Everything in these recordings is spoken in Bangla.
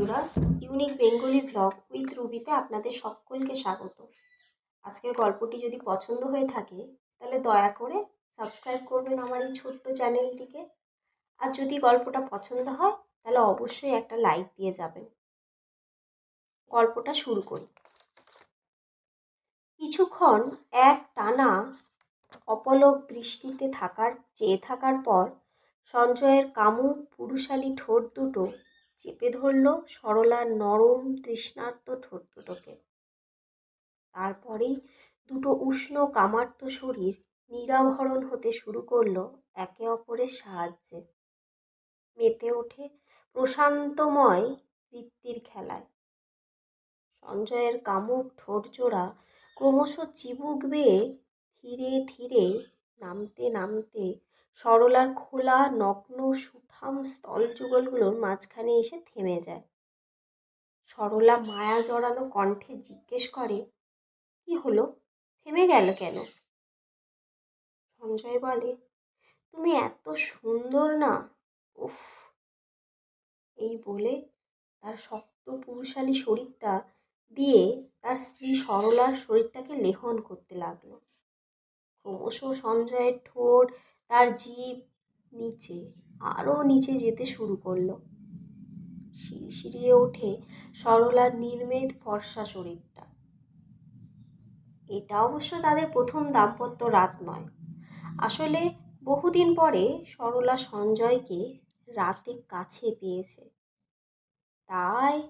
বন্ধুরা, ইউনিক বেঙ্গলি ভ্লগ উইথ রুবিতে আপনাদের সকলকে স্বাগত। আজকের গল্পটি যদি পছন্দ হয়ে থাকে, তাহলে দয়া করে সাবস্ক্রাইব করবেন আমার এই ছোট্ট চ্যানেলটিকে। আর যদি গল্পটা পছন্দ হয়, তাহলে অবশ্যই একটা লাইক দিয়ে যাবেন। গল্পটা শুরু করি। কিছুক্ষণ এক টানা অপলক দৃষ্টিতে থাকার, চেয়ে থাকার পর সঞ্জয়ের কামুক পুরুষালী ঠোঁট দুটো চেপে ধরল সরলার নরম তৃষ্ণার্ত ঠোঁট দুটোকে। তারপরেই দুটো উষ্ণ কামার্ত শরীর নিরাভরণ হতে শুরু করল একে অপরের সাহায্যে। মেতে ওঠে প্রশান্তময় তৃপ্তির খেলায়। সঞ্জয়ের কামুক ঠোঁট জোড়া ক্রমশ চিবুক বেয়ে ধীরে ধীরে নামতে নামতে সরলার খোলা, নগ্ন, সুঠাম স্থল যুগলগুলোর মাঝখানে এসে থেমে যায়। সরলা মায়া জড়ানো কণ্ঠে জিজ্ঞেস করে, কি হলো? থেমে গেল কেন? সঞ্জয় বলে, তুমি এত সুন্দর না। উফ! এই বলে তার শক্ত পুরুষালী শরীরটা দিয়ে তার স্ত্রী সরলার শরীরটাকে লেহন করতে লাগল। ক্রমশ সঞ্জয়ের ঠোঁট তার জিভ নিচে আরও নিচে যেতে শুরু করল। শিরশিরিয়ে ওঠে সরলার নির্মেদ ফর্সা শরীরটা। এটা অবশ্য তাদের প্রথম দাম্পত্য রাত নয়। আসলে বহুদিন পরে সরলা সঞ্জয়কে রাতে কাছে পেয়েছে। তাই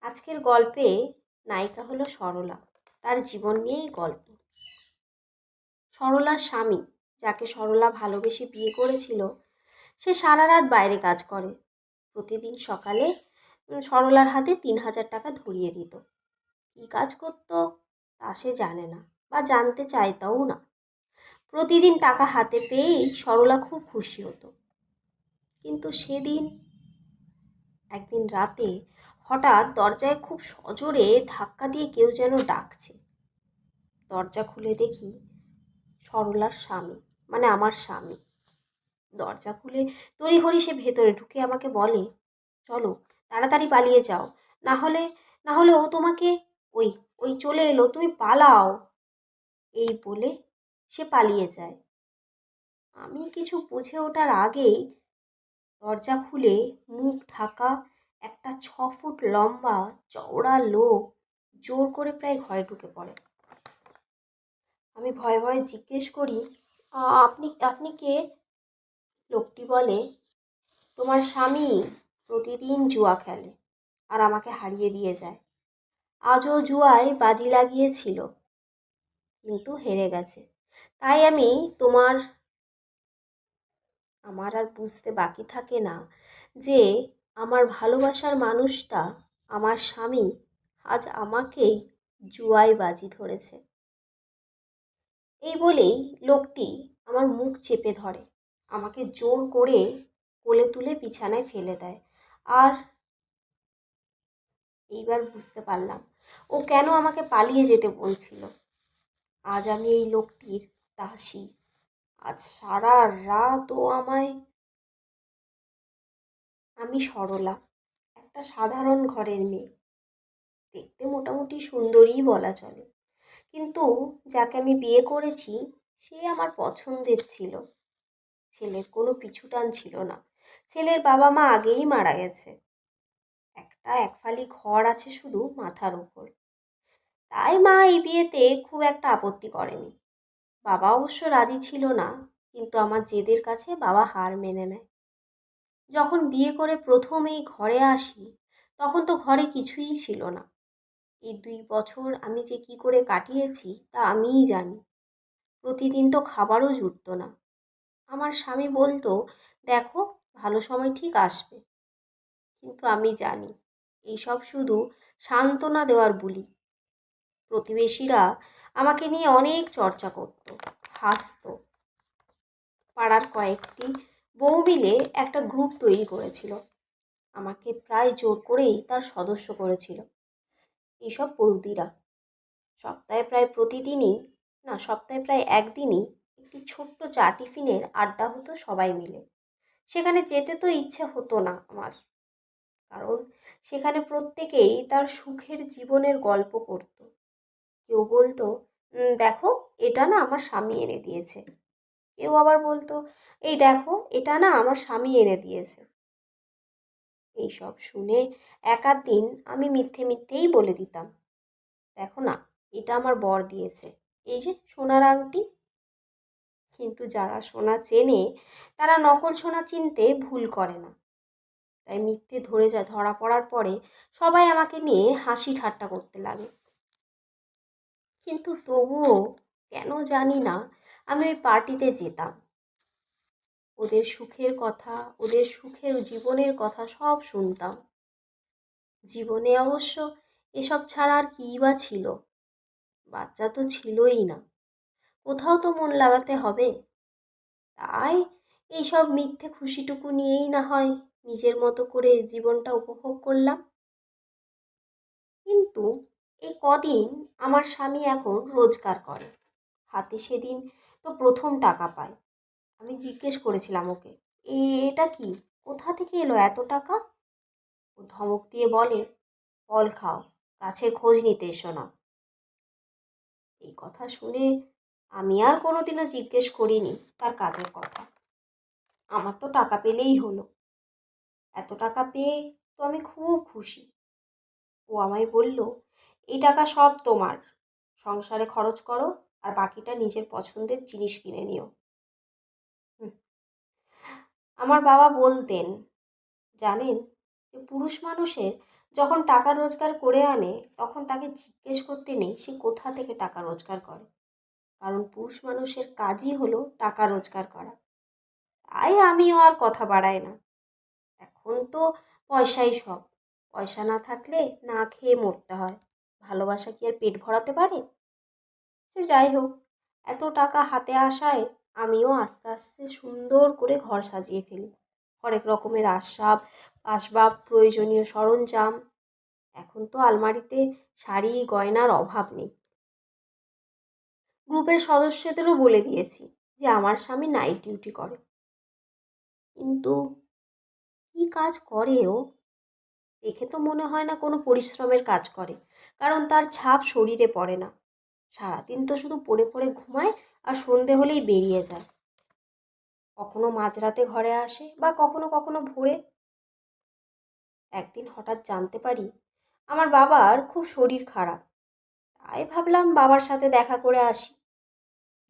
আজকের গল্পে নায়িকা হলো সরলা। তার জীবন নিয়েই গল্প। সরলার স্বামী, যাকে সরলা ভালোবেসে বিয়ে করেছিল, সে সারা রাত বাইরে কাজ করে। প্রতিদিন সকালে সরলার হাতে তিন হাজার টাকা ধরিয়ে দিত। কী কাজ করতো, তা সে জানে না বা জানতে চাইতাও না। প্রতিদিন টাকা হাতে পেয়েই সরলা খুব খুশি হতো। কিন্তু সেদিন, একদিন রাতে হঠাৎ দরজায় খুব সজোরে ধাক্কা দিয়ে কেউ যেন ডাকছে। দরজা খুলে দেখি সরলার স্বামী মানে আমার স্বামী। দরজা খুলে তড়িঘড়ি সে ভেতরে ঢুকে আমাকে বলে, চলো, তাড়াতাড়ি পালিয়ে যাও। না হলে না হলে ও তোমাকে ওই ওই চলে এলো, তুমি পালাও। এই বলে সে পালিয়ে যায়। আমি কিছু বুঝে ওঠার আগেই দরজা খুলে মুখ ঢাকা একটা ছ ফুট লম্বা, চওড়া লোক জোর করে প্রায় ঘরে ঢুকে পড়ে। আমি ভয়ে ভয়ে জিজ্ঞেস করি আপনি আপনি কে? লোকটি বলে, তোমার স্বামী প্রতিদিন জুয়া খেলে আর আমাকে হারিয়ে দিয়ে যায়। আজও জুয়ায় বাজি লাগিয়েছিল, কিন্তু হেরে গেছে। তাই আমি তোমার, আমার আর বুঝতে বাকি থাকে না যে আমার ভালোবাসার মানুষটা, আমার স্বামী, আজ আমাকেই জুয়ায় বাজি ধরেছে। এই বলেই লোকটি আমার মুখ চেপে ধরে। আমাকে জোর করে কোলে তুলে বিছানায় ফেলে দেয়। আর এইবার বুঝতে পারলাম, ও কেন আমাকে পালিয়ে যেতে বলছিল। আজ আমি এই লোকটির দাসী। আজ সারা রাত ও আমায় আমি সরলা, একটা সাধারণ ঘরের মেয়ে। দেখতে মোটামুটি সুন্দরীই বলা চলে। কিন্তু যাকে আমি বিয়ে করেছি, সে আমার পছন্দের ছিল। ছেলের কোনো পিছুটান ছিল না। ছেলের বাবা মা আগেই মারা গেছে। একটা একফালি ঘর আছে শুধু মাথার উপর। তাই মা এই বিয়েতে খুব একটা আপত্তি করেনি। বাবা অবশ্য রাজি ছিল না, কিন্তু আমার জেদের কাছে বাবা হার মেনে নেয়। যখন বিয়ে করে প্রথম এই ঘরে আসি, তখন তো ঘরে কিছুই ছিল না। এই দুই বছর আমি যে কি করে কাটিয়েছি তা আমিই জানি। প্রতিদিন তো খাবারও জুটত না। আমার স্বামী বলতো, দেখো, ভালো সময় ঠিক আসবে। কিন্তু আমি জানি, এইসব শুধু সান্ত্বনা দেওয়ার বুলি। প্রতিবেশীরা আমাকে নিয়ে অনেক চর্চা করত, হাসত। পাড়ার কয়েকটি বউ মিলে একটা গ্রুপ তৈরি করেছিল। আমাকে প্রায় জোর করেই তার সদস্য করেছিল। এইসব বৌদিরা সপ্তাহে প্রায় প্রতিদিনই, না, সপ্তাহে প্রায় একদিনই একটি ছোট্ট চা টিফিনের আড্ডা হতো সবাই মিলে। সেখানে যেতে তো ইচ্ছে হতো না আমার। কারণ সেখানে প্রত্যেকেই তার সুখের জীবনের গল্প করত। কেউ বলতো দেখো, এটা না আমার স্বামী এনে দিয়েছে। কেউ আবার বলতো, এই দেখো, এটা না আমার স্বামী এনে দিয়েছে। এইসব শুনে এক আধ দিন আমি মিথ্যে মিথ্যেই বলে দিতাম। দেখো না, এটা আমার বর দিয়েছে। এই যে সোনার আংটি। কিন্তু যারা সোনা চেনে, তারা নকল সোনা চিনতে ভুল করে না। তাই মিথ্যে ধরে যায়, ধরা পড়ার পরে সবাই আমাকে নিয়ে হাসি ঠাট্টা করতে লাগে। কিন্তু তবুও কেন জানি না, আমি ওই পার্টিতে যেতাম। ওদের সুখের কথা, ওদের সুখের জীবনের কথা সব শুনতাম। জীবনে অবশ্য এসব ছাড়া আর কী বা ছিল? বাচ্চা তো ছিলই না। কোথাও তো মন লাগাতে হবে। তাই এইসব মিথ্যে খুশিটুকু নিয়েই না হয় নিজের মতো করে জীবনটা উপভোগ করলাম। কিন্তু এই কদিন আমার স্বামী এখন রোজগার করে। হাতে সেদিন তো প্রথম টাকা পায়। আমি জিজ্ঞেস করেছিলাম ওকে, "এ, এটা কি? কোথা থেকে এলো এত টাকা? ও ধমক দিয়ে বলে, ফল খাও গাছের খোঁজ নিতে এসো না। এই কথা শুনে আমি আর কোনোদিনও জিজ্ঞেস করিনি তার কাজের কথা। আমার তো টাকা পেলেই হলো। এত টাকা পেয়ে তো আমি খুব খুশি। ও আমায় বলল, এই টাকা সব তোমার। সংসারে খরচ করো আর বাকিটা নিজের পছন্দের জিনিস কিনে নিও। আমার বাবা বলতেন, জানেন, যে পুরুষ মানুষের যখন টাকা রোজগার করে আনে, তখন তাকে জিজ্ঞেস করতে নেই সে কোথা থেকে টাকা রোজগার করে। কারণ পুরুষ মানুষের কাজই হলো টাকা রোজগার করা। তাই আমিও আর কথা বাড়াই না। এখন তো পয়সাই সব। পয়সা না থাকলে না খেয়ে মরতে হয়। ভালোবাসা কি আর পেট ভরাতে পারে? সে যাই হোক, এত টাকা হাতে আসায় আমিও আস্তে আস্তে সুন্দর করে ঘর সাজিয়ে ফেলি। হরেক রকমের আসবাব আসবাব, প্রয়োজনীয় সরঞ্জাম। এখন তো আলমারিতে শাড়ি, গয়নার অভাব নেই। গ্রুপের সদস্যদেরও বলে দিয়েছি যে, আমার স্বামী নাইট ডিউটি করে। কিন্তু কী কাজ করে ও? দেখে তো মনে হয় না কোনো পরিশ্রমের কাজ করে। কারণ তার ছাপ শরীরে পড়ে না। সারাদিন তো শুধু পড়ে পড়ে ঘুমায় আর সন্ধে হলেই বেরিয়ে যায়। কখনো মাঝরাতে ঘরে আসে বা কখনো কখনো ভোরে। একদিন হঠাৎ জানতে পারি আমার বাবার খুব শরীর খারাপ। তাই ভাবলাম বাবার সাথে দেখা করে আসি।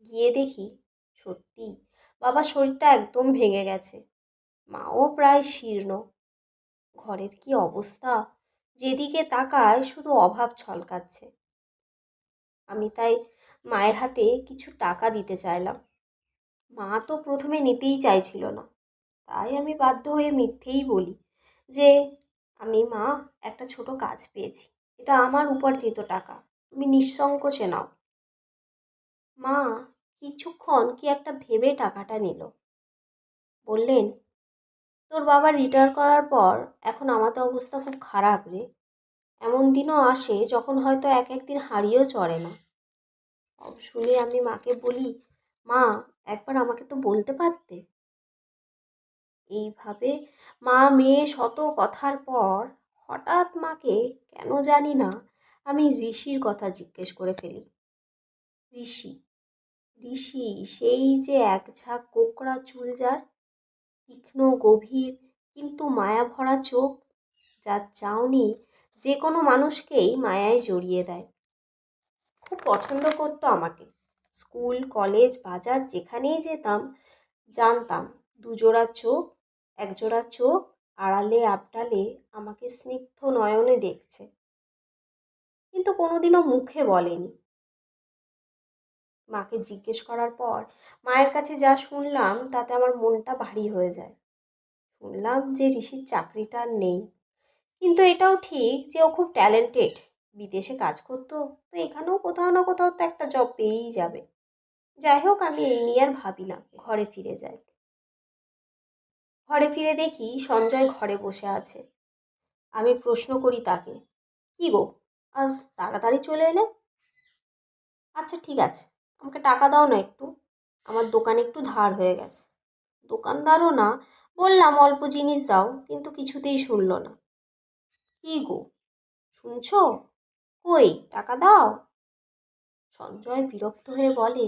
গিয়ে দেখি সত্যি বাবার শরীরটা একদম ভেঙে গেছে। মাও প্রায় শীর্ণ। ঘরের কি অবস্থা? যেদিকে তাকায় শুধু অভাব ছলকাচ্ছে। আমি তাই মায়ের হাতে কিছু টাকা দিতে চাইলাম। মা তো প্রথমে নিতেই চাইছিল না। তাই আমি বাধ্য হয়ে মিথ্যেই বলি যে, আমি মা, একটা ছোট কাজ পেয়েছি। এটা আমার উপার্জিত টাকা। তুমি নিঃসংকোচে নাও। মা কিছুক্ষণ কি একটা ভেবে টাকাটা নিল। বললেন, তোর বাবা রিটায়ার করার পর এখন আমাদের অবস্থা খুব খারাপ রে। এমন দিনও আসে যখন হয়তো এক একদিন হারিয়েও চড়ে না। শুনে আমি মাকে বলি, মা, একবার আমাকে তো বলতে পারতে? এইভাবে মা মেয়ে শত কথার পর হঠাৎ মাকে কেন জানি না আমি ঋষির কথা জিজ্ঞেস করে ফেলি। ঋষি ঋষি, সেই যে এক ঝাঁক কোকড়া চুল যার তীক্ষ্ণ, গভীর, কিন্তু মায়া ভরা চোখ, যার চাউনি যে কোনো মানুষকেই মায়ায় জড়িয়ে দেয়। খুব পছন্দ করতো আমাকে। স্কুল, কলেজ, বাজার, যেখানেই যেতাম, জানতাম দুজোড়া চোখ, একজোড়া চোখ, আড়ালে, আবডালে আমাকে স্নিগ্ধ নয়নে দেখছে। কিন্তু কোনোদিনও মুখে বলেনি। মাকে জিজ্ঞেস করার পর মায়ের কাছে যা শুনলাম তাতে আমার মনটা ভারী হয়ে যায়। শুনলাম যে ঋষির চাকরিটা নেই। কিন্তু এটাও ঠিক যে ও খুব ট্যালেন্টেড বিদেশে কাজ করতো, তো এখানেও কোথাও না কোথাও তো একটা জব পেয়েই যাবে। যাই হোক আমি এই নিয়ে আর ভাবি না, ঘরে ফিরে যাই। ঘরে ফিরে দেখি সঞ্জয় ঘরে বসে আছে। আমি প্রশ্ন করি তাকে, কি গো, আজ তাড়াতাড়ি চলে এলে? আচ্ছা ঠিক আছে, আমাকে টাকা দাও না একটু, আমার দোকানে একটু ধার হয়ে গেছে। দোকানদারও না, বললাম অল্প জিনিস দাও, কিন্তু কিছুতেই শুনলো না। কি গো, শুনছো? কই, টাকা দাও? সঞ্জয় বিরক্ত হয়ে বলে,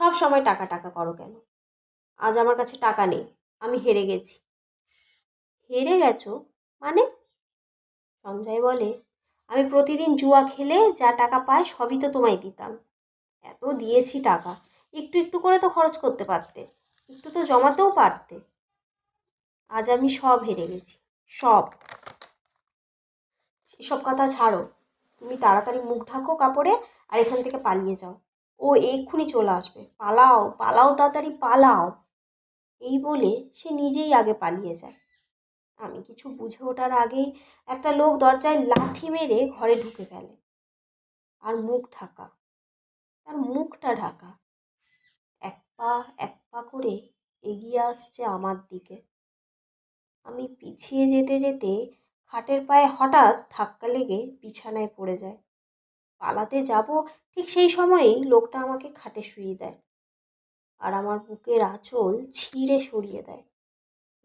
সব সময় টাকা টাকা করো কেন? আজ আমার কাছে টাকা নেই, আমি হেরে গেছি। হেরে গেছো? মানে? সঞ্জয় বলে, আমি প্রতিদিন জুয়া খেলে যা টাকা পাই সবই তো তোমায় দিতাম। এত দিয়েছি টাকা, একটু একটু করে তো খরচ করতে পারতে, একটু তো জমাতেও পারতে। আজ আমি সব হেরে গেছি, সব। এসব কথা ছাড়ো তুমি তাড়াতাড়ি মুখ ঢাকো কাপড়ে আর এখান থেকে পালিয়ে যাও। ও এক্ষুনি চলে আসবে। পালাও পালাও, তাড়াতাড়ি পালাও। এই বলে সে নিজেই আগে পালিয়ে যায়। আমি কিছু বুঝে ওঠার আগেই একটা লোক দরজায় লাথি মেরে ঘরে ঢুকে ফেলে। আর মুখ ঢাকা, তার মুখটা ঢাকা। এক পা এক পা করে এগিয়ে আসছে আমার দিকে। আমি পিছিয়ে যেতে যেতে খাটের পায়ে হঠাৎ ধাক্কা লেগে বিছানায় পড়ে যায়। পালাতে যাব ঠিক সেই সময়েই লোকটা আমাকে খাটে শুইয়ে দেয় আর আমার বুকের আঁচল ছিঁড়ে সরিয়ে দেয়।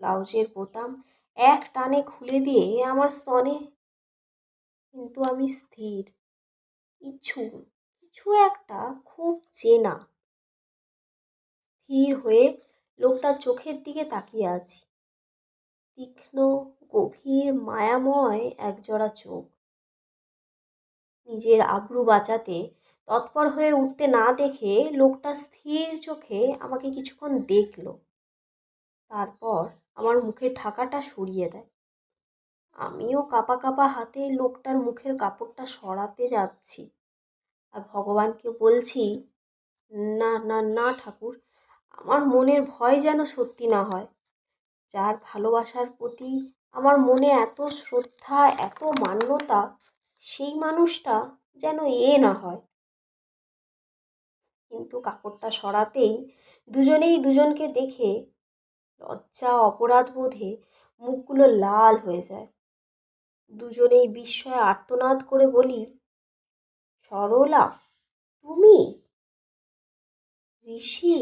ব্লাউজের বোতাম এক টানে খুলে দিয়ে আমার স্তনে কিন্তু আমি স্থির কিছু কিছু একটা খুব চেনা। স্থির হয়ে লোকটা চোখের দিকে তাকিয়ে আছি। তীক্ষ্ণ গভীর মায়াময় একজোড়া চোখ। নিজের আবরু বাঁচাতে, তৎপর হয়ে উঠতে না দেখে লোকটা স্থির চোখে আমাকে কিছুক্ষণ দেখল। তারপর আমার মুখের ঢাকাটা সরিয়ে দেয়। আমিও কাপা কাপা হাতে লোকটার মুখের কাপড়টা সরাতে যাচ্ছি আর ভগবানকে বলছি, না না না ঠাকুর, আমার মনের ভয় যেন সত্যি না হয়। যার ভালোবাসার প্রতি আমার মনে এত শ্রদ্ধা, এত মান্যতা, সেই মানুষটা যেন এ না হয়। কিন্তু কাপড়টা সরাতেই দুজনেই দুজনকে দেখে লজ্জা, অপরাধ বোধে মুখগুলো লাল হয়ে যায়। দুজনেই বিস্ময়ে আর্তনাদ করে বলি, সরলা, তুমি? ঋষি?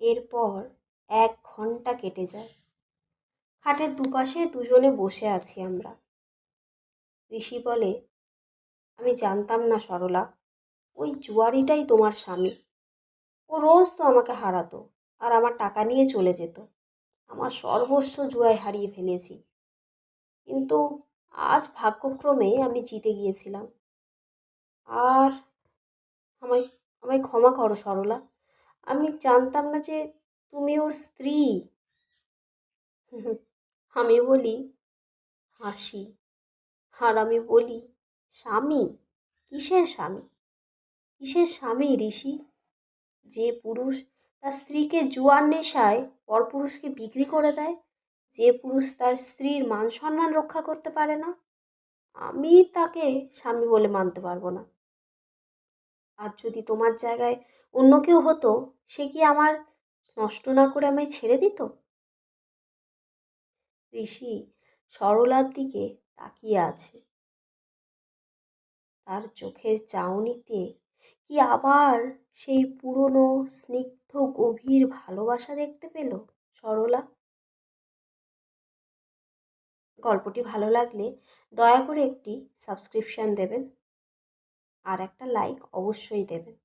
এরপর এক ঘণ্টা কেটে যায়। খাটের দুপাশে দুজনে বসে আছি আমরা। ঋষি বলে, আমি জানতাম না সরলা, ওই জুয়ারিটাই তোমার স্বামী। ও রোজ তো আমাকে হারাতো আর আমার টাকা নিয়ে চলে যেত। আমার সর্বস্ব জুয়ায় হারিয়ে ফেলেছি। কিন্তু আজ ভাগ্যক্রমে আমি জিতে গিয়েছিলাম। আর আমায় আমায় ক্ষমা করো সরলা, আমি জানতাম না যে তুমি ওর স্ত্রী। আমি বলি, হাসি। আর আমি বলি, স্বামী? কিসের স্বামী? কিসের স্বামী ঋষি? যে পুরুষ তার স্ত্রীকে জুয়ার নেশায় পরপুরুষকে বিক্রি করে দেয়, যে পুরুষ তার স্ত্রীর মান সম্মান রক্ষা করতে পারে না, আমি তাকে স্বামী বলে মানতে পারব না। আর যদি তোমার জায়গায় অন্য কেউ হতো, সে কি আমার নষ্ট না করে আমায় ছেড়ে দিত? ঋষি সরলার দিকে তাকিয়ে আছে। তার চোখের চাউনিতে কি আবার সেই পুরনো, স্নিগ্ধ, গভীর ভালোবাসা দেখতে পেল সরলা? গল্পটি ভালো লাগলে দয়া করে একটি সাবস্ক্রিপশান দেবেন। আর একটা লাইক অবশ্যই দেবেন।